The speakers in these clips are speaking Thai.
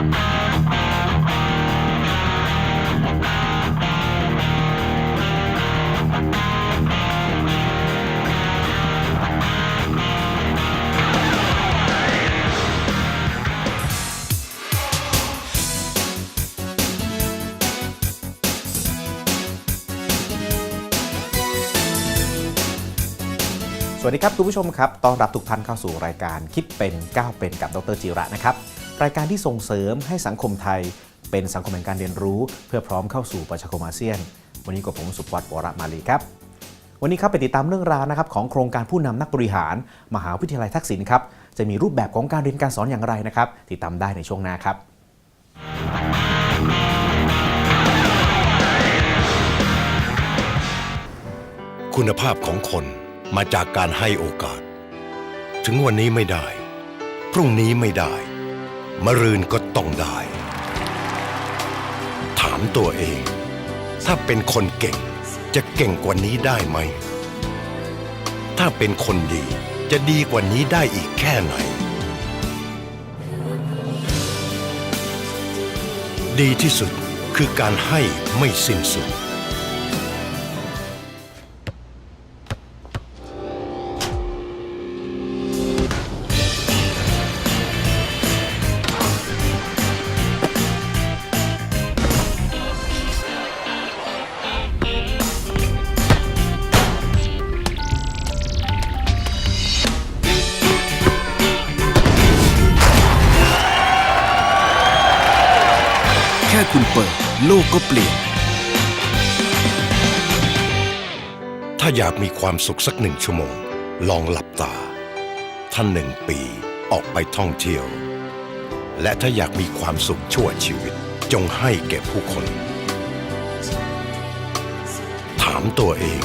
สวัสดีครับ คุณผู้ชมครับ ต้อนรับทุกท่านเข้าสู่รายการคิดเป็นก้าวเป็นกับดรจิระนะครับ รายการที่ส่งเสริมให้สังคมไทย เป็นสังคมแห่งการเรียนรู้ เพื่อพร้อมเข้าสู่ประชาคมอาเซียน วันนี้กับผมสุวัตวรมาลีครับวันนี้ครับไปติดตามเรื่องราวนะครับของโครงการผู้นำนักบริหาร มหาวิทยาลัยทักษิณครับจะมีรูปแบบของการเรียนการสอนอย่างไรนะครับ ติดตามได้ในช่วงหน้าครับ คุณภาพของคนมาจากการให้โอกาส ถึงวันนี้ไม่ได้ พรุ่งนี้ไม่ได้ มรืนก็ต้องได้ ถามตัวเอง ถ้าเป็นคนเก่งจะเก่งกว่านี้ได้ไหม ถ้าเป็นคนดีจะดีกว่านี้ได้อีกแค่ไหน ดีที่สุดคือการให้ไม่สิ้นสุด โลกก็เปลี่ยน ถ้าอยากมีความสุขสักหนึ่งชั่วโมง ลองหลับตา ท่านหนึ่งปีออกไปท่องเที่ยว และถ้าอยากมีความสุขชั่วชีวิต จงให้แก่ผู้คน ถามตัวเอง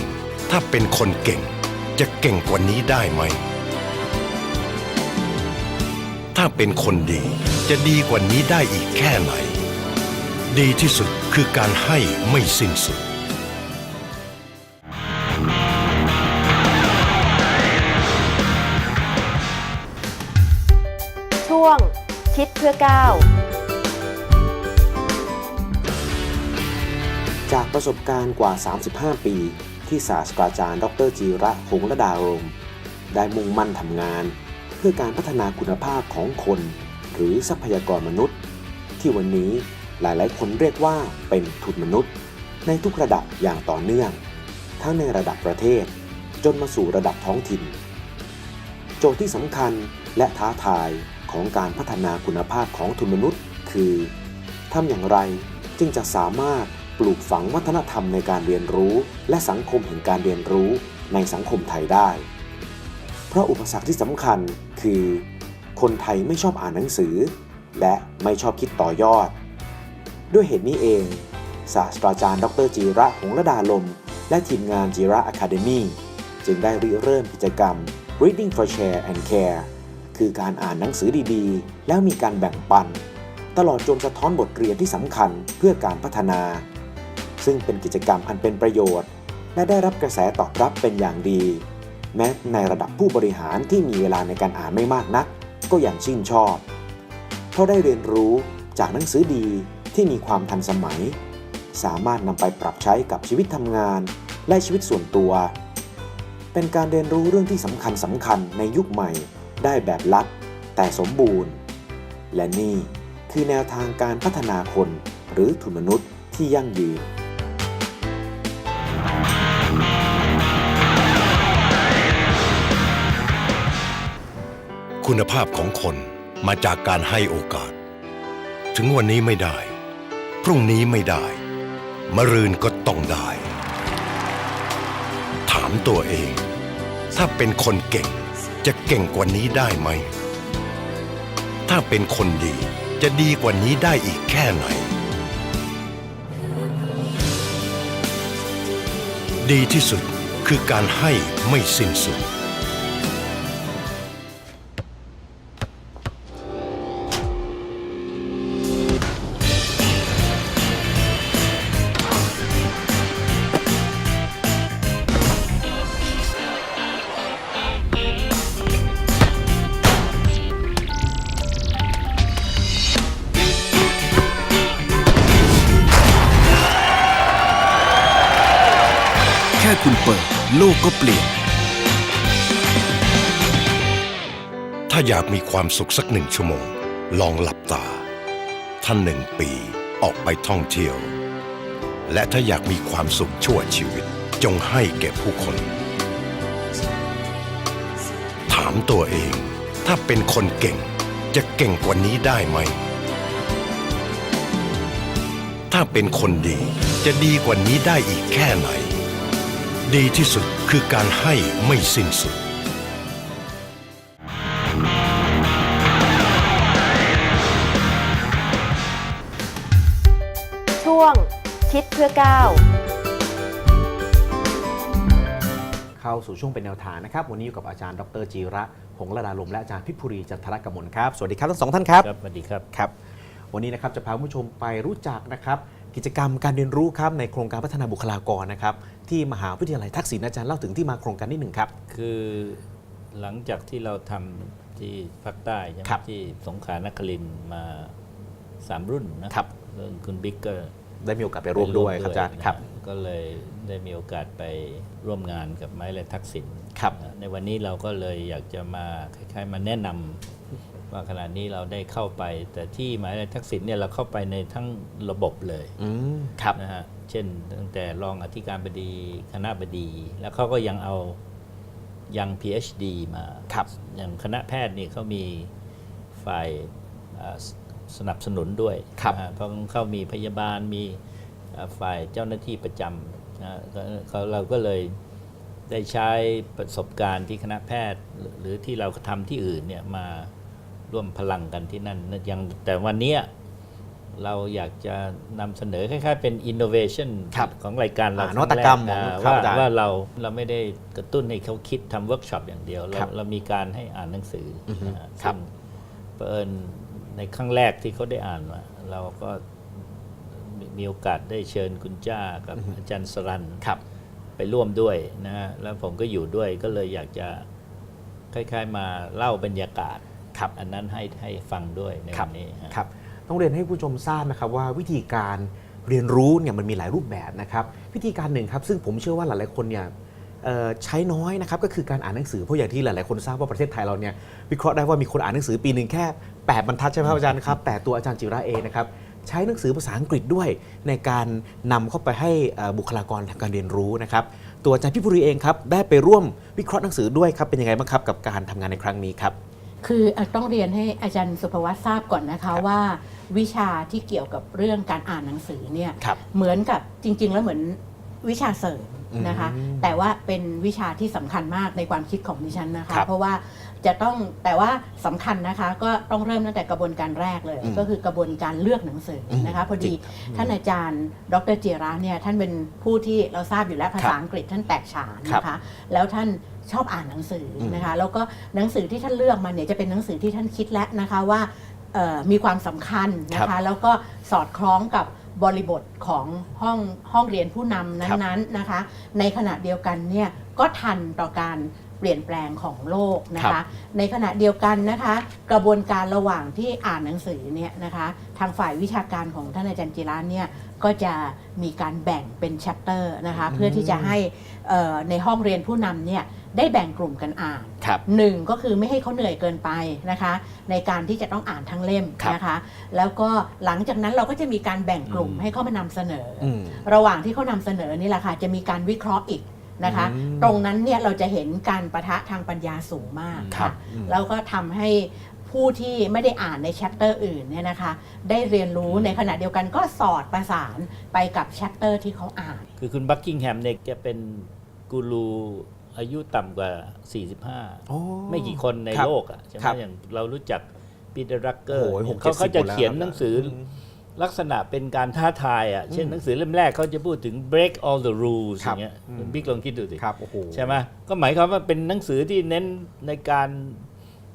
ถ้าเป็นคนเก่งจะเก่งกว่านี้ได้ไหม ถ้าเป็นคนดีจะดีกว่านี้ได้อีกแค่ไหน ดีที่สุดคือการให้ไม่สิ้นสุด ช่วงคิดเพื่อก้าวจากประสบการณ์กว่า 35 ปี ที่ศาสตราจารย์ ดรจีระหงส์ระดารม ได้มุ่งมั่นทำงาน เพื่อการพัฒนาคุณภาพของคน หรือทรัพยากรมนุษย์ ที่วันนี้ หลายๆ คนเรียกว่าเป็นทุนมนุษย์ ในทุกระดับอย่างต่อเนื่อง ทั้งในระดับประเทศ จนมาสู่ระดับท้องถิ่น โจทย์ที่สำคัญและท้าทายของการพัฒนาคุณภาพของทุนมนุษย์ คือทำอย่างไรจึงจะสามารถปลูกฝังวัฒนธรรมในการเรียนรู้ และสังคมแห่งการเรียนรู้ในสังคมไทยได้ เพราะอุปสรรคที่สำคัญคือ คนไทยไม่ชอบอ่านหนังสือ และไม่ชอบคิดต่อยอด ด้วยเหตุนี้เองศาสตราจารย์ ดรจีระหงระดาลม และทีมงานจีระ Academy จึงได้ริเริ่มกิจกรรม Reading for Share and Care คือการอ่านหนังสือดีๆ แล้วมีการแบ่งปัน ตลอดจนสะท้อนบทเรียนที่สำคัญเพื่อการพัฒนา ซึ่งเป็นกิจกรรมอันเป็นประโยชน์ และได้รับกระแสตอบรับเป็นอย่างดี แม้ในระดับผู้บริหารที่มีเวลาในการอ่านไม่มากนัก ก็ยังชื่นชอบ เพราะได้เรียนรู้จากหนังสือดี ที่มีความทันสมัย สามารถนำไปปรับใช้กับชีวิตทำงาน และชีวิตส่วนตัว เป็นการเรียนรู้เรื่องที่สำคัญสำคัญในยุคใหม่ ได้แบบลัด แต่สมบูรณ์ และนี่คือแนวทางการพัฒนาคนหรือทุนมนุษย์ที่ยั่งยืนคุณภาพของคนมาจากการให้โอกาส ถึงวันนี้ไม่ได้ พรุ่งนี้ไม่ได้ มรืนก็ต้องได้ ถามตัวเอง ถ้าเป็นคนเก่งจะเก่งกว่านี้ได้ไหม ถ้าเป็นคนดีจะดีกว่านี้ได้อีกแค่ไหน ดีที่สุดคือการให้ไม่สิ้นสุด อยากมีความสุขสักหนึ่งชั่วโมง ลองหลับตา ท่านหนึ่งปีออกไปท่องเที่ยว และถ้าอยากมีความสุขชั่วชีวิต จงให้แก่ผู้คน ถามตัวเอง ถ้าเป็นคนเก่ง จะเก่งกว่านี้ได้ไหม ถ้าเป็นคนดีจะดีกว่านี้ได้อีกแค่ไหน ดีที่สุดคือการให้ไม่สิ้นสุด เพื่อก้าวเข้าสู่ช่วงเป็นแนวทางนะครับ วันนี้อยู่กับอาจารย์ดรจีระ หงส์ระดาลมและอาจารย์พิพุรีจันทรกมลครับ สวัสดีครับทั้งสองท่านครับครับสวัสดีครับครับ วันนี้นะครับจะพาคุณผู้ชมไปรู้จักนะครับ กิจกรรมการเรียนรู้ครับในโครงการพัฒนาบุคลากรนะครับ ที่มหาวิทยาลัยทักษิณอาจารย์เล่าถึงที่มาโครงการที่หนึ่งครับ คือหลังจากที่เราทำที่ภาคใต้ใช่ไหมครับที่สงขลานครินทร์มาสามรุ่นนะครับ เรื่องคุณบิ๊กก็ ได้มีโอกาสไปร่วมด้วยครับอาจารย์นะครับก็เลยได้มีโอกาสไปร่วมงานกับไม้และทักษิณครับนะในวันนี้เราก็เลยอยากจะมาคล้ายๆ มาแนะนำว่าขณะนี้เราได้เข้าไป แต่ที่ไม้และทักษิณเนี่ยเราเข้าไปในทั้งระบบเลยอืมครับนะฮะเช่น ตั้งแต่รองอธิการบดีคณะบดี แล้วเขาก็ยังเอายัง PhD มาครับอย่างคณะแพทย์นี่เขามีฝ่ายอ่า สสนับสนุนด้วยครับนะฮะเพราะเขามีพยาบาลมีอ่าฝ่ายเจ้าหน้าที่ประจำนะฮะก็เขาเราก็เลยได้ใช้ประสบการณ์ที่คณะแพทย์หรือหรือที่เราทำที่อื่นเนี่ยมาร่วมพลังกันที่นั่นนะยังแต่วันเนี้ยเราอยากจะนำเสนอคล้ายๆ เป็น innovation ครับของรายการเราอ่านวัตกรรมคงแของว่าเขาอาจารย์ว่าเราเราไม่ได้กระตุ้นให้เขาคิดทำเวิร์กช็อปอย่างเดียว เราครับเรามีการให้อ่านหนังสือออฮึนะฮะครับซึ่งเผอิญ ในครั้งแรกที่เขาได้อ่านมาเราก็มีมีโอกาสได้เชิญคุณจ้ากับอาจารย์สรันครับ ไปร่วมด้วยนะฮะแล้วผมก็อยู่ด้วยก็เลยอยากจะคล้ายๆ มาเล่าบรรยากาศครับอันนั้นให้ให้ฟังด้วยในครัวับนนี้ฮะครับต้องเรียนให้ผู้ชมทราบนะครับว่าวิธีการเรียนรู้เนี่ยมันมีหลายรูปแบบนะครับวิธีการหนึ่งครับ ซึ่งผมเชื่อว่าหลายๆคนเนี่ยเอ่อใช้น้อยนะครับก็คือการอ่านหนังสือเพราะอย่างที่หลาย ๆ คนทราบว่าประเทศไทยเราเนี่ยวิเคราะห์ได้ว่ามีคนอ่านหนังสือปีหนึ่งแค่ 8 บรรทัดใช่ไหมครับอาจารย์ครับ แต่ตัวอาจารย์จิระเองนะครับใช้หนังสือภาษาอังกฤษด้วย ในการนำเข้าไปให้เอ่อบุคลากรทางการเรียนรู้นะครับ ตัวอาจารย์พิพุรีเองครับได้ไปร่วมวิเคราะห์หนังสือด้วยครับเป็นยังไงบ้างครับกับการทำงานในครั้งนี้ครับคืออะต้องเรียนให้อาจารย์สุภวัตทราบก่อนนะคะว่า วิชาที่เกี่ยวกับเรื่องการอ่านหนังสือเนี่ยครับเหมือนกับจริง ๆ แล้วเหมือนวิชาเสริมนะคะอืมแต่ว่าเป็นวิชาที่สำคัญมากในความคิดของดิฉันนะคะครับเพราะว่า จะต้องแต่ว่าสำคัญนะคะ ก็ต้องเริ่มตั้งแต่กระบวนการแรกเลย อืมก็คือกระบวนการเลือกหนังสืออมนะคะ พอจริดีงครับท่านอาจารย์ ดรจิระเนี่ยท่านเป็นผู้ที่เราทราบอยู่แล้วภาษาอังกฤษท่านแตกฉานนะคะ แล้วท่านชอบอ่านหนังสืออม นะคะ แล้วก็หนังสือที่ท่านเลือกมาเนี่ยจะเป็นหนังสือที่ท่านคิดแล้วนะคะว่าเอ่อมีความสำคัญนะครัคะ บแล้วก็สอดคล้องกับบริบทของห้องห้องเรียนผู้นำครับนั้นๆนะคะ ในขณะเดียวกันเนี่ยก็ทันต่อการเปลี่ยนแปลงของโลกนะครัคะบในขณะเดียวกันนะคะ กระบวนการระหว่างที่อ่านหนังสือเนี่ยนะคะ ทางฝ่ายวิชาการของท่านอาจารย์จิระเนี่ยก็จะมีการแบ่งเป็นแชปเตอร์นะคะ เพื่อที่จะให้เอ่อในห้องเรียนผู้นำเนี่ยได้แบ่งกลุ่มกันอ่านครับหนึ่งก็คือไม่ให้เขาเหนื่อยเกินไปนะคะ ในการที่จะต้องอ่านทั้งเล่มครับนะคะ แล้วก็หลังจากนั้นเราก็จะมีการแบ่งกลุ่มอืมให้เขามานำเสนอออืมระหว่างที่เขานำเสนอนี่แหละค่ะจะมีการวิเคราะห์อีก นะคะ อืม ตรงนั้นเนี่ยเราจะเห็นการประทะทางปัญญาสูงมากครับค่ะ อืม แล้วก็ทำให้ผู้ที่ไม่ได้อ่านในแชปเตอร์อื่นเนี่ยนะคะ ได้เรียนรู้ในขณะเดียวกันก็สอดประสานไปกับแชปเตอร์ที่เขาอ่าน คือคุณบักกิงแฮมเนี่ยแกเป็นกูรูอายุต่ำกว่าโอ้45ไม่กี่คนในครับโลกอะใช่ไหมครับอย่างเรารู้จักปีเตอร์รักเกอร์โอ้ยหกเขาเจ็ดสิบเขาจะหมดแล้วเขียนครับหนังสืออมลั กษณะเป็นการท้าทายอะ เช่นอืมหนังสือเล่มแรกเขาจะพูดถึง break all the rules ครัอบย่างเงี้ยอืมคุณบิ๊กลองคิดดูสิครับโอ้โหใช่ไหมก็หมายความว่าเป็นหนังสือที่เน้นในการ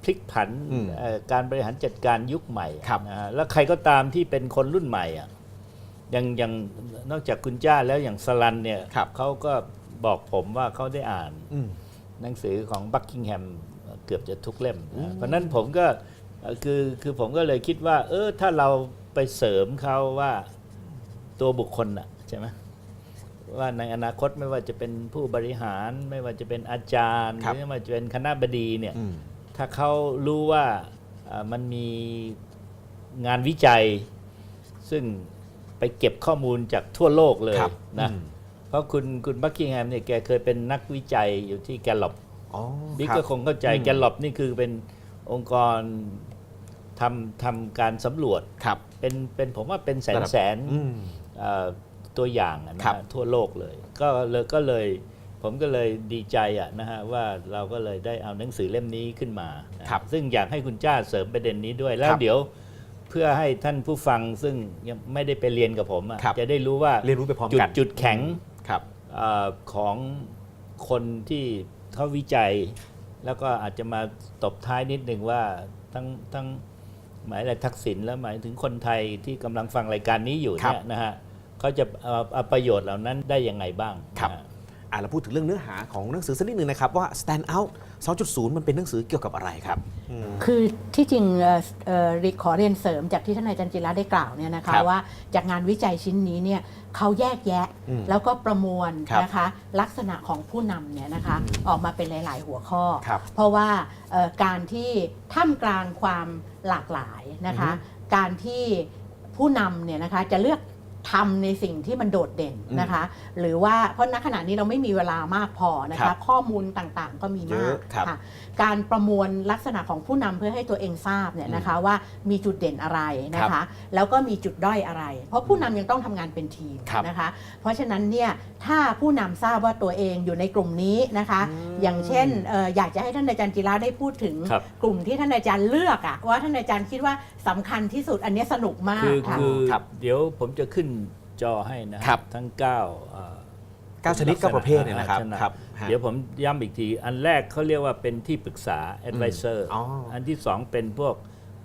พลิกผันอืมเอ่อการบริหารจัดการยุคใหม่ครับนะฮะแล้วใครก็ตามที่เป็นคนรุ่นใหม่อะอย่างอย่างนอกจากคุณจ้าแล้วอย่างสลันเนี่ยครับเขาก็บอกผมว่าเขาได้อ่านอืมหนังสือของบักกิงแฮมเกือบจะทุกเล่มนะเพราะฉะนั้นผมก็เอ่อคือคือผมก็เลยคิดว่า เออถ้าเรา ไปเสริมเขาว่าตัวบุคคลน่ะใช่ไหมว่าในอนาคตไม่ว่าจะเป็นผู้บริหารไม่ว่าจะเป็นอาจารย์หครับรือไม่ว่าจะเป็นคณะบดีเนี่ยอืมถ้าเขารู้ว่าอ่ามันมีงานวิจัย ซึ่งไปเก็บข้อมูลจากทั่วโลกเลยครับนะอืมเพราะคุณคุณบัคกิงแฮมเนี่ยแกเคยเป็นนักวิจัยอยู่ที่แกลลอบอ๋อบิ๊กรับก็คงเข้าใจอืมแกลลอบนี่คือเป็นองค์กร ทำทำการสำรวจครับ เป็นเป็นผมว่าเป็นแสนระดับแสนอืม เอ่อตัวอย่างอะนะครับฮะทั่วโลกเลย ก็เลยก็เลยผมก็เลยดีใจอะนะฮะว่าเราก็เลยได้เอาหนังสือเล่มนี้ขึ้นมานะครับซึ่งอยากให้คุณจ้าเสริมประเด็นนี้ด้วย แล้ควรับเดี๋ยวเพื่อให้ท่านผู้ฟังซึ่งยังไม่ได้ไปเรียนกับผมอะครับ จะได้รู้ว่าเรียนรู้ไปพร้อมจุดกันจุดแข็ง ครับ เออของคนที่เขาวิจัย แล้วก็อาจจะมาตบท้ายนิดหนึ่งว่าทั้งทั้ง หมายอะไรทักษิณแล้วหมายถึงคนไทยที่กำลังฟังรายการนี้อยู่ครับเนี่ยนะฮะเขาจะเอาเอาประโยชน์เหล่านั้นได้ยังไงบ้างครับ นะฮะอ่าเราพูดถึงเรื่องเนื้อหาของหนังสือสักนิดหนึ่งนะครับว่า stand out 2.0 มันเป็นหนังสือเกี่ยวกับอะไรครับอืมคือที่จริงเอ่อเอ่อขอเรียนเสริมจากที่ท่านอาจารย์จิระได้กล่าวเนี่ยนะครัคะบว่าจากงานวิจัยชิ้นนี้เนี่ยเขาแยกแยะอืมแล้วก็ประมวลครับนะคะลักษณะของผู้นำเนี่ยนะคะออกมาเป็นหลาย ๆ หัวข้อ ครับเพราะว่าเอ่อการที่ท่ามกลางความหลากหลายนะคะอือฮึการที่ผู้นำเนี่ยนะคะจะเลือก ทำในสิ่งที่มันโดดเด่นนะคะ หรือว่าเพราะณขณะนี้เราไม่มีเวลามากพอนะครัคะ บข้อมูลต่างๆ ก็มีเยมาอะกครับค่ะการประมวลลักษณะของผู้นำเพื่อให้ตัวเองทราบเนี่ยนะคะว่ามีจุดเด่นอะไรนะครัคะ บแล้วก็มีจุดด้อยอะไร เพราะผู้นำยังต้องทำงานเป็นทีมครับนะคะ เพราะฉะนั้นเนี่ยถ้าผู้นำทราบว่าตัวเองอยู่ในกลุ่มนี้นะคะอย่างเช่นเอ่ออยากจะให้ท่านอาจารย์จิระได้พูดถึง ครับ กลุ่มที่ท่านอาจารย์เลือกอะว่าท่านอาจารย์คิดว่าสำคัญที่สุดอันเนี้ยสนุกมากคือค่ะ คือครับ เดี๋ยวผมจะขึ้นจอให้นะฮะครับ ทั้ง9ก้าเอ่อเก้าชนิดเก้าประเภทเนี่ยนะครับลักษณครับฮะ เดี๋ยวผมย้ำอีกที อันแรกเขาเรียกว่าเป็นที่ปรึกษา advisor อ๋ออันที่สองเป็นพวก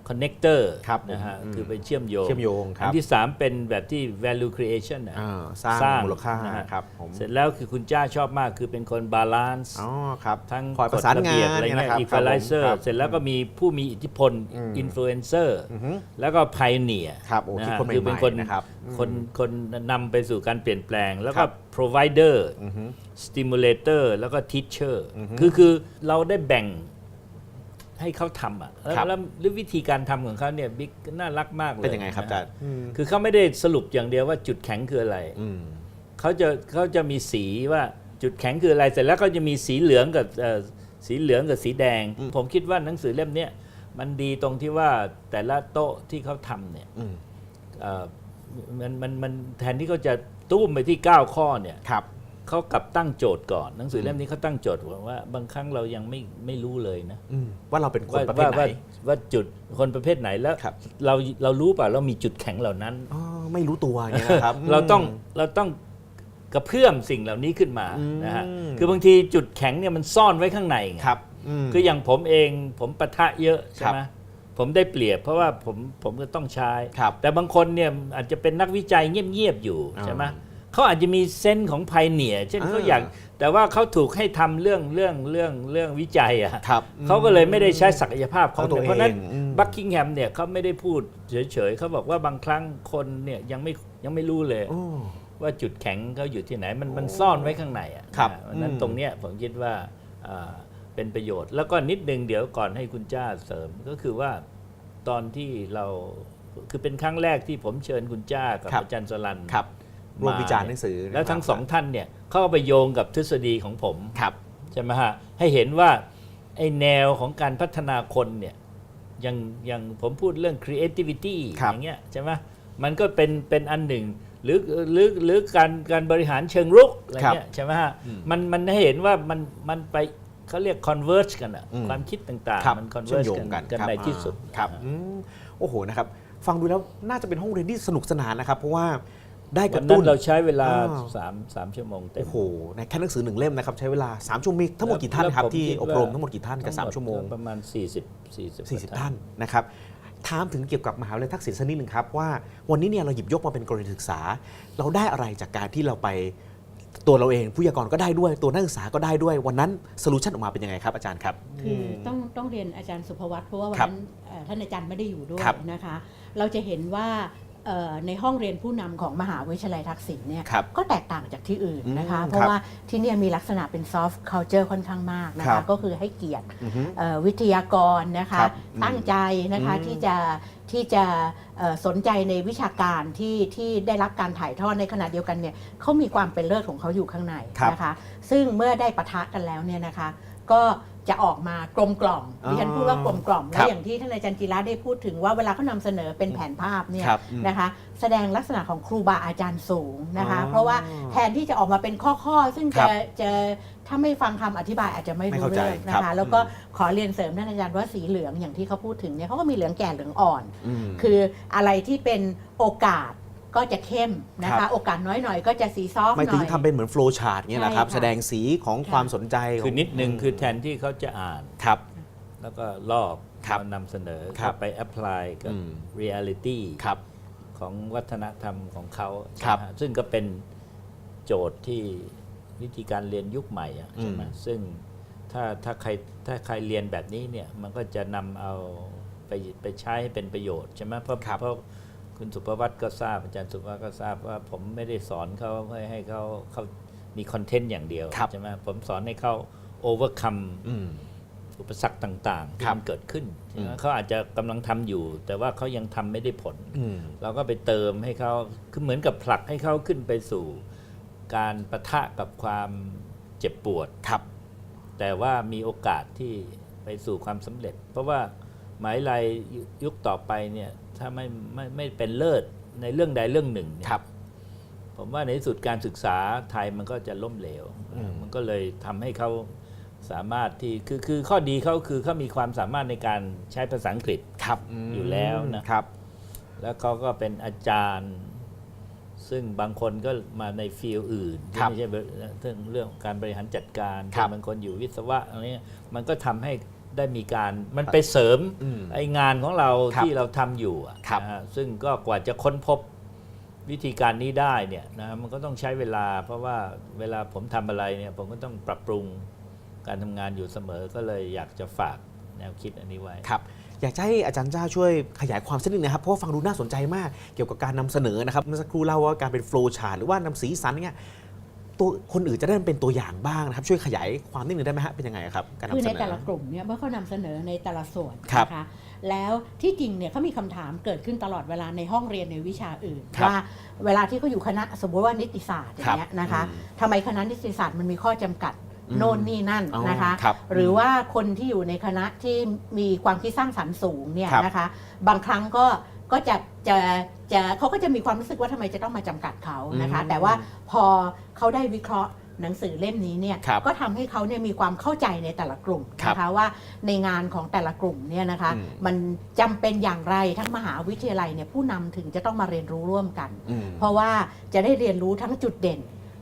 connector ครับนะฮะอืมคือไปเชื่อมโยงเชื่อมโยงคอัรับนที่สามเป็นแบบที่ value creation น่ะอ่าสร้างมูลค่านะฮะครับผมเสร็จแล้วคือคุณจ้าชอบมากคือเป็นคน balance อ๋อครับทั้งคอยประสานกฎงาเบียบนอะไรเนี่ยเงี้นะยครับ equalizer ครับผมเสร็จแล้วก็มีผู้มีอิทธิพลอืม influencer อือฮึแล้วก็ pioneer ครับโอ้คิดคนใหม่ๆคือเป็นคนนะครับคนคนนำไปสู่การเปลี่ยนแปลง แล้วครัก็บ provider อือฮึ stimulator แล้วก็ teacher อือฮึคือคือเราได้แบ่ง ให้เขาทำอะแล้วครับ แล้วหรือวิธีการทำของเขาเนี่ยบิ๊กน่ารักมากเลยเป็นยังไงครับอานะจาฮะรย์อืม คือเขาไม่ได้สรุปอย่างเดียวว่าจุดแข็งคืออะไร อืม เขาจะเขาจะมีสีว่าจุดแข็งคืออะไรเสร็จแล้วก็จะมีสีเหลืองกับเอ่อสีเหลืองกับสีแดง อืม ผมคิดว่าหนังสือเล่มเนี้ยมันดีตรงที่ว่าแต่ละโต๊ะที่เขาทำเนี่ยอืมเอ่อมันมันมันแทนที่เขาจะตุ้มไปที่ 9 ข้อเนี่ยครับ เขากลับตั้งโจทย์ก่อนหนังสือเล่มนี้เขาตั้งโจทย์ว่าบางครั้งเรายังไม่ไม่รู้เลยนะอืมว่าเราเป็นคนว่าประเภทไหนว่าว่าจุดคนประเภทไหนแล้วครับเราเรารู้ป่ะเรามีจุดแข็งเหล่านั้นอ๋อไม่รู้ตัวอย่างเงี้ยนะครับ เราต้องมเราต้องกระเพื่อมสิ่งเหล่านี้ขึ้นมาอืมนะฮะคือบางทีจุดแข็งเนี่ยมันซ่อนไว้ข้างในไงครับมคืออย่างผมเองผมปะทะเยอะใช่ครับไหมผมได้เปรียบเพราะว่าผมผมก็ต้องใช้ครับแต่บางคนเนี่ยอาจจะเป็นนักวิจัยเงียบๆอยู่อ่าใช่ไหม เขาอาจจะมีเซนส์ของไพเนียเช่นอ่าเขาอยากแต่ว่าเขาถูกให้ทำเรื่องเรื่องเรื่องเรื่องวิจัยอะครับเขาก็เลยไม่ได้ใช้ศักยภาพของตัวเพราะฉะนั้นเองอืมบักกิงแฮมเนี่ยเขาไม่ได้พูดเฉยๆเขาบอกว่าบางครั้งคนเนี่ยยังไม่ยังไม่รู้เลยโอ้ว่าจุดแข็งเขาอยู่ที่ไหนมันมันซ่อนไว้ข้างในอะครับนะเพราะฉะนั้นอืมตรงเนี้ยผมคิดว่าอ่าเป็นประโยชน์ แล้วก็นิดนึงเดี๋ยวก่อนให้คุณจ้าเสริมก็คือว่าตอนที่เราคือเป็นครั้งแรกที่ผมเชิญคุณจ้ากับครับอาจารย์สลันครับ ร่วมมาวิจารณ์หนังสือแล้วทั้งสองท่านเนี่ยเข้าไปโยงกับทฤษฎีของผมครับใช่ไหมฮะให้เห็นว่าไอแนวของการพัฒนาคนเนี่ยอย่างอย่างผมพูดเรื่อง creativity ครับอย่างเงี้ยใช่ไหมมันก็เป็นเป็นอันหนึ่งหรือหรือหรือการการบริหารเชิงรุกอะไรเงี้ยใช่ไหมฮะอืมมันมันให้เห็นว่ามันมันไปเขาเรียก converge กันอะอืมความคิดต่างครับๆมันเชื่อม converge โยงกันกันกันครับในที่สุดอ่าครับนะฮะอืมโอ้โหนะครับ ฟังดูแล้วน่าจะเป็นห้องเรียนที่สนุกสนานนะครับ เพราะว่า ได้กวัระนนั้ตุ้นนเราใช้เวลาอ่าสามสามชั่วโมงเต็ม โอ้โหในแค่หนังสือหนึ่งเล่มนะครับใช้เวลา3ชั่วโมงมีทั้งหมดกี่ท่านครับแล้วผมที่คิดอบรมทั้งหมดกี่ท่านกับทั้ห3ชั่วโมง ประมาณ 40 40 40 ท่านนะครับถามถึงเกี่ยวกับมหาวิทยาลัยทักษิณสักนิดหนึ่งครับว่าวันนี้เนี่ยเราหยิบยกมาเป็นกรณีศึกษา เราได้อะไรจากการที่เราไปตัวเราเองผู้ยากรก็ได้ด้วย ตัวนักศึกษาก็ได้ด้วย วันนั้นโซลูชันออกมาเป็นยังไงครับอาจารย์ครับ คือต้องต้องเรียนอาจารย์สุภวัตเพราะว่าวันครับนั้นเอ่อท่านอาจารย์ไม่ได้อยู่ด้วยครับนะคะ เราจะเห็นว่าเอ่อ ในห้องเรียนผู้นำของมหาวิทยาลัยทักษิณเนี่ยครับก็แตกต่างจากที่อื่นนะคะอืมเพราะครับว่าที่เนี่ยมีลักษณะเป็น soft culture ค่อนข้างมากนะครัคะบก็คือให้เกียรติอือฮึเอ่อวิทยากรนะคะครับตั้งใจนะคะอืมที่จะที่จะเอ่อสนใจในวิชาการที่ที่ได้รับการถ่ายทอดในขณะเดียวกันเนี่ยเขามีความเป็นเลิศของเขาอยู่ข้างในครับนะคะ ซึ่งเมื่อได้ปะทะกันแล้วเนี่ยนะคะ ก็ จะออกมากลมกล่อมอ๋อดิฉันพูดว่ากลมกล่อมคแล้รัวบอย่างที่ท่านอาจารย์จีระได้พูดถึงว่าเวลาเขานำเสนอเป็นแผนภาพเนี่ยครับอืมนะคะแสดงลักษณะของครูบาอาจารย์สูงนะคะอ๋อเพราะว่าแทนที่จะออกมาเป็นข้อๆ ซึ่งครัจะบจะถ้าไม่ฟังคำอธิบายอาจจะไม่ไม่รู้เข้าใจเรื่องนะครัคะบแล้วก็อืมขอเรียนเสริมท่านอาจารย์ว่าสีเหลืองอย่างที่เขาพูดถึงเนี่ยเขาก็มีเหลืองแก่เหลืองอ่อนอืมคืออะไรที่เป็นโอกาส ก็จะเข้มนะครัคะ บ โอกาสน้อยหน่อยก็จะสีซอฟต์หมายหถึน่งอยทำเป็นเหมือนโฟล์ชาร์ตเงี้ยนะครับ ใช่ค่ะ แสดงสีของค่ะความสนใจขงคือนิดนึงคือแทนที่เขาจะอ่าน ครับ แล้วก็ลอกครับมานำเสนอครับก็ไปแอพพลายกับอืม reality ครับ ของวัฒนธรรมของเขาครับใช่ไหมฮะซึ่งก็เป็นโจทย์ที่วิธีการเรียนยุคใหม่อะใช่ไหมอืม ซึ่งถ้าถ้าใครถ้าใครเรียนแบบนี้เนี่ยมันก็จะนำเอาไปไปใช้ให้เป็นประโยชน์ใช่ไหมเพราะครับเพราะ คุณสุภวัตก็ทราบอาจารย์สุภวัตก็ทราบว่าผมไม่ได้สอนเขาให้ให้เขาเขามีคอนเทนต์อย่างเดียวครับใช่ไหมผมสอนให้เขาโอเวอร์คัมอืมอุปสรรคต่างๆที่ครับมันเกิดขึ้นใช่ไหมอืมเขาอาจจะกำลังทำอยู่ แต่ว่าเขายังทำไม่ได้ผลอืมเราก็ไปเติมให้เขาคือเหมือนกับผลักให้เขาขึ้นไปสู่ การประทะกับความเจ็บปวดครับ แต่ว่ามีโอกาสที่ไปสู่ความสำเร็จ เพราะว่าหมายลัยยุคต่อไปเนี่ย ถ้าไม่ไม่ไม่เป็นเลิศในเรื่องใดเรื่องหนึ่งเนี่ยครับ ผมว่าในที่สุดการศึกษาไทยมันก็จะล้มเหลว อืม มันก็เลยทำให้เขาสามารถที่คือคือข้อดีเขาคือเขามีความสามารถในการใช้ภาษาอังกฤษ ครับอยู่แล้วนะ ครับ แล้วเขาก็เป็นอาจารย์ ซึ่งบางคนก็มาในฟิลอื่นที่ครับไม่ใช่เรื่องเรื่องการบริหารจัดการครับ บางคนอยู่วิศวะอะไรเงี้ยมันก็ทำให้ ได้มีการมันไปเสริมอืมไองานของเราครับที่เราทำอยู่อะครับนะฮะซึ่งก็กว่าจะค้นพบวิธีการนี้ได้เนี่ยนะมันก็ต้องใช้เวลา เพราะว่าเวลาผมทำอะไรเนี่ยผมก็ต้องปรับปรุงการทำงานอยู่เสมอก็เลยอยากจะฝากแนวคิดอันนี้ไว้ครับอยากจะให้อาจารย์จ้าช่วยขยายความสักนิดนะครับ เพราะว่าฟังดูน่าสนใจมากเกี่ยวกับการนำเสนอนะครับเมื่อสักครู่เล่าว่าการเป็นโฟล์ชาร์ตหรือว่านำสีสันเนี่ย ตัวคนอื่นจะได้เป็นตัวอย่างบ้างนะครับ ช่วยขยายความนิดนึงได้ไหมฮะเป็นยังไงครับการนำคือเสในนอแต่ละกลุ่มเนี่ยเมื่อเขานำเสนอในแต่ละส่วนครับนะคะแล้วที่จริงเนี่ยเขามีคำถามเกิดขึ้นตลอดเวลาในห้องเรียนในวิชาอื่นครับว่าเวลาที่เขาอยู่คณะสมมติว่านิติศาสตร์อย่างเงี้ยนะคะอืมทำไมคณะนิติศาสตร์มันมีข้อจำกัดอืมโน่นนี่นั่นอ๋อนะคะครับหรือว่าคนที่อยู่ในคณะที่มีความคิดสร้างสรรค์สูงเนี่ยครับนะคะ บางครั้งก็ ก็จะจะจะเขาก็จะมีความรู้สึกว่าทำไมจะต้องมาจำกัดเขานะคะ อืมแต่ว่าพอเขาได้วิเคราะห์หนังสือเล่มนี้เนี่ยครับก็ทำให้เขาเนี่ยมีความเข้าใจในแต่ละกลุ่มครับนะคะว่าในงานของแต่ละกลุ่มเนี่ยนะคะ อืม มันจำเป็นอย่างไรทั้งมหาวิทยาลัยเนี่ยผู้นำถึงจะต้องมาเรียนรู้ร่วมกัน อืม เพราะว่าจะได้เรียนรู้ทั้งจุดเด่น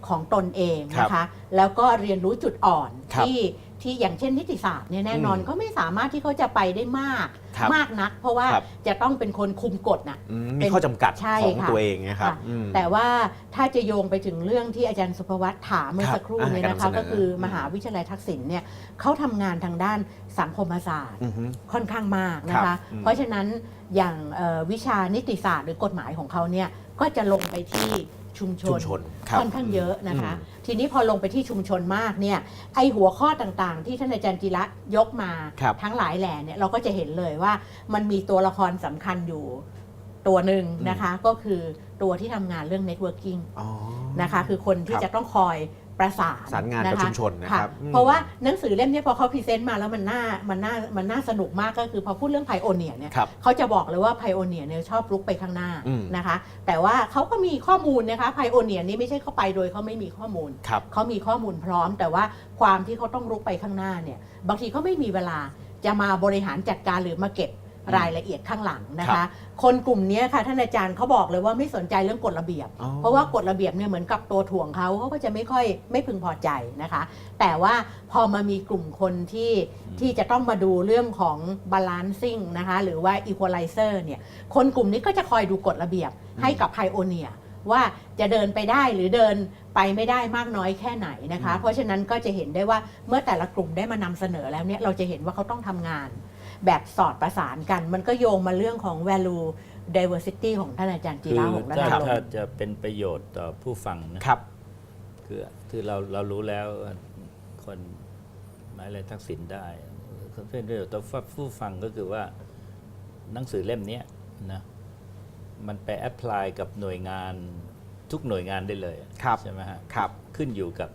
ของตนเองนะคะ แล้วก็เรียนรู้จุดอ่อนครับที่ ที่อย่างเช่นนิติศาสตร์เนี่ยแน่นอนอืมก็ไม่สามารถที่เขาจะไปได้มากครับมากนัก เพราะว่าครับ จะต้องเป็นคนคุมกฎน่ะ อืมเป็มีนข้อจำกัดใช่ของค่ะตัวเองนะครับค่ะ อืม แต่ว่าถ้าจะโยงไปถึงเรื่องที่อาจารย์สุภวัตถามเมื่อครับสักครู่อ่าเนี่ยนะการคะนำเสนอ ก็คืออมมหาวิทยาลัยทักษิณเนี่ยเขาทำงานทางด้านสังคมศาสตร์ อือฮึ ค่อนข้างมากนะครัคะ บอืมเพราะฉะนั้นอย่างเอ่อวิชานิติศาสตร์หรือกฎหมายของเขาเนี่ยก็จะลงไปที่ ชุมชชุนมชนครับ ค่อนข้างเยอะนะคะอืมทีนี้พอลงไปที่ชุมชนมากเนี่ยไอหัวข้อต่างๆ ที่ท่านอาจารย์จิระยกมาครับทั้งหลายแหล่เนี่ยเราก็จะเห็นเลยว่ามันมีตัวละครสำคัญอยู่ตัวหนึ่งนะคะ ก็คือตัวที่ทำงานเรื่อง networking อ๋อ นะคะคือคนที่ครับ จะต้องคอย ประสานสารงานกับะคะชุมชนนะครับค่ะอืมเพราะว่าหนังสือเล่มเนี้พอเขาพรีเซนต์มาแล้วมันน่ามันน่ามันน่าสนุกมากก็คือพอพูดเรื่องไพโอเนียเนี่ยครับเขาจะบอกเลยว่าไพโอเนียเนี่ยชอบลุกไปข้างหน้าอืมนะคะแต่ว่าเขาก็มีข้อมูลนะคะไพโอเนียนี่ไม่ใช่เข้าไปโดยเขาไม่มีข้อมูลครับเขามีข้อมูลพร้อม แต่ว่าความที่เขาต้องลุกไปข้างหน้าเนี่ยบางทีเขาไม่มีเวลาจะมาบริหารจัดการหรือมาเก็บ รายละเอียดข้างหลังนะครัคะ บคนกลุ่มเนี้ยค่ะท่านอาจารย์เขาบอกเลยว่าไม่สนใจเรื่องกฎระเบียบ อ๋อ เพราะว่ากฎระเบียบเนี่ยเหมือนกับตัวถ่วงเขาเขาก็จะไม่ค่อยไม่พึงพอใจนะคะ แต่ว่าพอมามีกลุ่มคนที่ที่จะต้องมาดูเรื่องของ balancing นะคะหรือว่า equalizer เนี่ยคนกลุ่มนี้ก็จะคอยดูกฎระเบียบให้กับ pioneer ว่าจะเดินไปได้หรือเดินไปไม่ได้มากน้อยแค่ไหนนะคะ เพราะฉะนั้นก็จะเห็นได้ว่าเมื่อแต่ละกลุ่มได้มานำเสนอแล้วเนี่ยเราจะเห็นว่าเขาต้องทำงาน แบบสอดประสานกัน มันก็โยงมาเรื่องของ value diversity ของท่านอาจารย์จีคือราหงส์ระถ้าดาลถ้ามจะเป็นประโยชน์ต่อผู้ฟังนะ ครับ คือคือเราเรารู้แล้วว่าคนหมายอะไรทักษิณได้เพื่อนประโยชน์ต่อผู้ฟังก็คือว่าหนังสือเล่มเนี้ยนะมันไปแอพพลายกับหน่วยงานทุกหน่วยงานได้เลยครับ ใช่ไหมฮะครับ ขึ้นอยู่กับ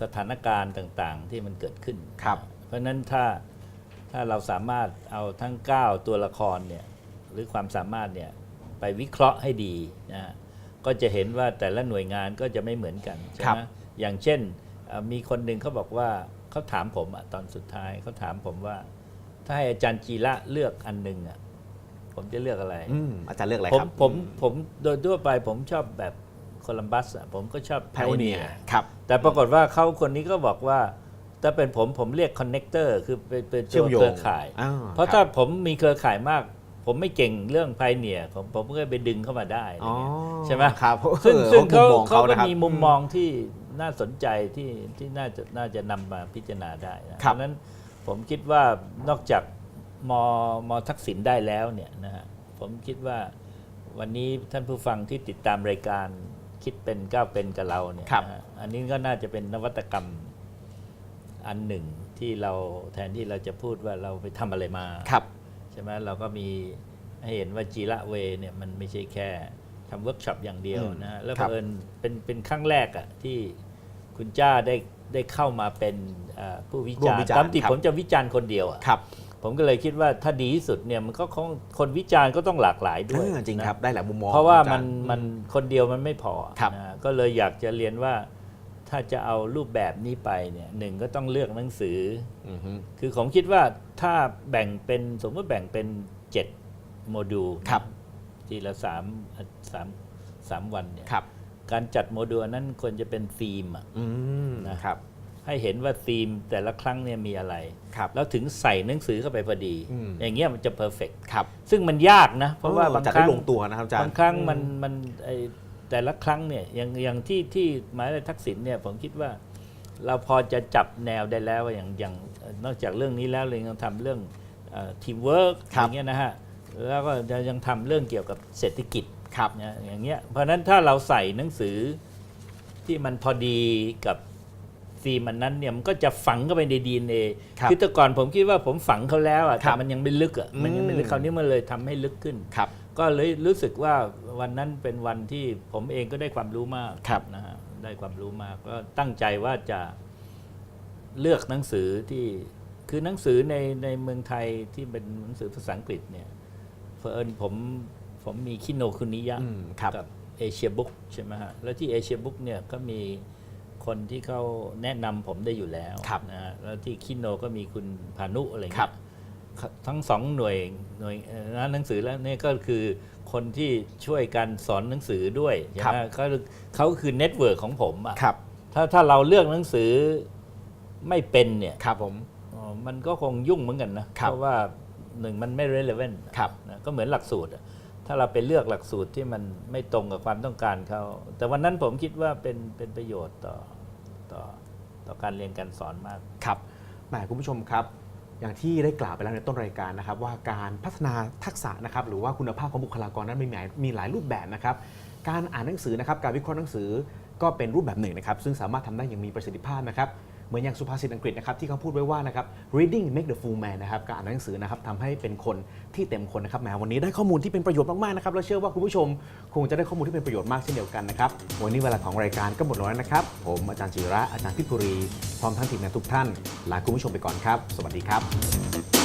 สถานการณ์ต่างๆที่มันเกิดขึ้น ครับ เพราะฉะนั้นถ้า ถ้าเราสามารถเอาทั้ง 9 ตัวละครเนี่ยหรือความสามารถเนี่ยไปวิเคราะห์ให้ดีนะฮะก็จะเห็นว่าแต่ละหน่วยงานก็จะไม่เหมือนกันใช่ครัไหมบอย่างเช่นเอ่อมีคนหนึ่งเขาบอกว่าเขาถามผมอะตอนสุดท้ายเขาถามผมว่า ถ้าให้อาจารย์จีระเลือกอันหนึ่งอะผมจะเลือกอะไรอืมอาจารย์เลือกอะไรผมครับผมผมโดยทั่วไปผมชอบแบบโคลัมบัสอะผมก็ชอบไพโอเนีย Pioneer ครับ แต่ปรากฏว่าเขาคนนี้ก็บอกว่า ถ้าเป็นผมผมเรียกคอนเน c เตอร์คือเป็นเป็นเชื่ตัอวมโยงเครือข่ายอ่เพราะคบถ้าผมมีเครือข่ายมาก ผมไม่เก่งเรื่องไพเนียผมผมก็ไปดึงเข้ามาได้อะไรอ๋อเงี้ย ใช่ไหม ครับซึ่งออซึ่งเขามุมมองเขาก็นะครับมีมุมมองที่น่าสนใจที่ที่น่าจะน่าจะนำมาพิจารณาได้นะเพราะฉะนั้นผมคิดว่านอกจากมมทักษิณได้แล้วเนี่ยนะฮะผมคิดว่าวันนี้ท่านผู้ฟังที่ติดตามรายการคิดเป็นก้าวเป็นกับเราเนี่ยครับนะฮะอันนี้ก็น่าจะเป็นนวัตกรรม อันหนึ่งที่เราแทนที่เราจะพูดว่าเราไปทำอะไรมาครับใช่ไหมเราก็มีให้เห็นว่าจีระเวเนี่ยมันไม่ใช่แค่ทำเวิร์กช็อปอย่างเดียวอืมนะแล้วครัเผบอิญเป็นเป็นครั้งแรกอะที่คุณจ้าได้ได้เข้ามาเป็นเอ่อผู้วิร่วจามรวิณ์จารณ์ตามที่ครับผมจะวิจารณ์คนเดียวอะครับผมก็เลยคิดว่าถ้าดีที่สุดเนี่ยมันก็คงคนวิจารณ์ก็ต้องหลากหลายด้วยเออจริงนะครับได้หลายมุมมองเพราะว่าอจมันย์มันคนเดียวมันไม่พอครับนะก็เลยอยากจะเรียนว่า ถ้าจะเอารูปแบบนี้ไปเนี่ยหนึ่งก็ต้องเลือกหนังสืออือฮึคือผมคิดว่าถ้าแบ่งเป็นสมมติแบ่งเป็น7โมดูลครับทีละสามสามสามวันเนี่ยครับการจัดโมดูลนั้นควรจะเป็นธีมอะอืมนะครับ ให้เห็นว่าธีมแต่ละครั้งเนี่ยมีอะไร ครับ แล้วถึงใส่หนังสือเข้าไปพอดี อืม อย่างเงี้ยมันจะเพอร์เฟกครับซึ่งมันยากนะ เพราะว่าบางจัดครั้ได้งลงตัวนะครับอาจารย์บางครั้งมันมันไอ แต่ละครั้งเนี่ยอย่างอย่างที่ที่หมายเลขทักษิณเนี่ยผมคิดว่า เราพอจะจับแนวได้แล้วว่าอย่างอย่างเอ่อนอกจากเรื่องนี้แล้วเรายังทำเรื่องทีมเวิร์กครัอบย่างเงี้ยนะฮะแล้วก็จะยังทำเรื่องเกี่ยวกับเศรษฐกิจครับนะอย่างเงี้ยเพราะฉะนั้นถ้าเราใส่หนังสือที่มันพอดีกับธีมอันนั้นเนี่ยมันก็จะฝังเข้าไปในดีเอครับคือแต่ก่อนผมคิดว่าผมฝังเขาแล้วอะครัแต่บมันยังไม่ลึกอะมันยังไม่ลึกอืมคราวนี้มันเลยทำให้ลึกขึ้นครับ ก็เลยรู้สึกว่าวันนั้นเป็นวันที่ผมเองก็ได้ความรู้มากครับ นะฮะได้ความรู้มากก็ตั้งใจว่าจะเลือกหนังสือที่คือหนังสือในในเมืองไทยที่เป็นหนังสือภาษาอังกฤษเนี่ยเผอิญผมผมมีคิโนคุนิยะอืมครับ กับเอเชียบุ๊กใช่ไหมฮะแล้วที่เอเชียบุ๊กเนี่ยก็มีคนที่เขาแนะนำผมได้อยู่แล้วครับนะฮะแล้วที่คิโนก็มีคุณพานุอะไรครัเงี้บ ย ทั้งสองหน่วยหน่วยเอ่อร้านหนังสือแล้วเนี่ยก็คือคนที่ช่วยกันสอนหนังสือด้วยใช่ครับไหมเขาเขาคือเน็ตเวิร์กของผมอะครับถ้าถ้าเราเลือกหนังสือไม่เป็นเนี่ยครับผมอ๋อมันก็คงยุ่งเหมือนกันนะครับเพราะว่าหนึ่งมันไม่ relevant ครับนะก็เหมือนหลักสูตรอะถ้าเราไปเลือกหลักสูตรที่มันไม่ตรงกับความต้องการเขาแต่วันนั้นผมคิดว่าเป็นเป็นประโยชน์ต่อต่อต่อการเรียนการสอนมากครับแหมคุณผู้ชมครับ อย่างที่ได้กล่าวไปแล้วในต้นรายการนะครับ ว่าการพัฒนาทักษะนะครับหรือว่าคุณภาพของบุคลากรนั้นมีหลายมีหลายรูปแบบนะครับ การอ่านหนังสือนะครับการวิเคราะห์หนังสือก็เป็นรูปแบบหนึ่งนะครับ ซึ่งสามารถทำได้อย่างมีประสิทธิภาพนะครับ เหมือนอย่างสุภาษิตอังกฤษนะครับที่เขาพูดไว้ว่านะครับ reading make the fool man นะครับการอ่านหนังสือนะครับทำให้เป็นคนที่เต็มคนนะครับแหมวันนี้ได้ข้อมูลที่เป็นประโยชน์มากๆนะครับและเชื่อว่าคุณผู้ชมคงจะได้ข้อมูลที่เป็นประโยชน์มากเช่นเดียวกันนะครับวันนี้เวลาของรายการก็หมดลงแล้วนะครับ ผมอาจารย์จิระอาจารย์พิพุรีพร้อมทั้งทีมงานทุกท่านลาคุณผู้ชมไปก่อนครับ สวัสดีครับ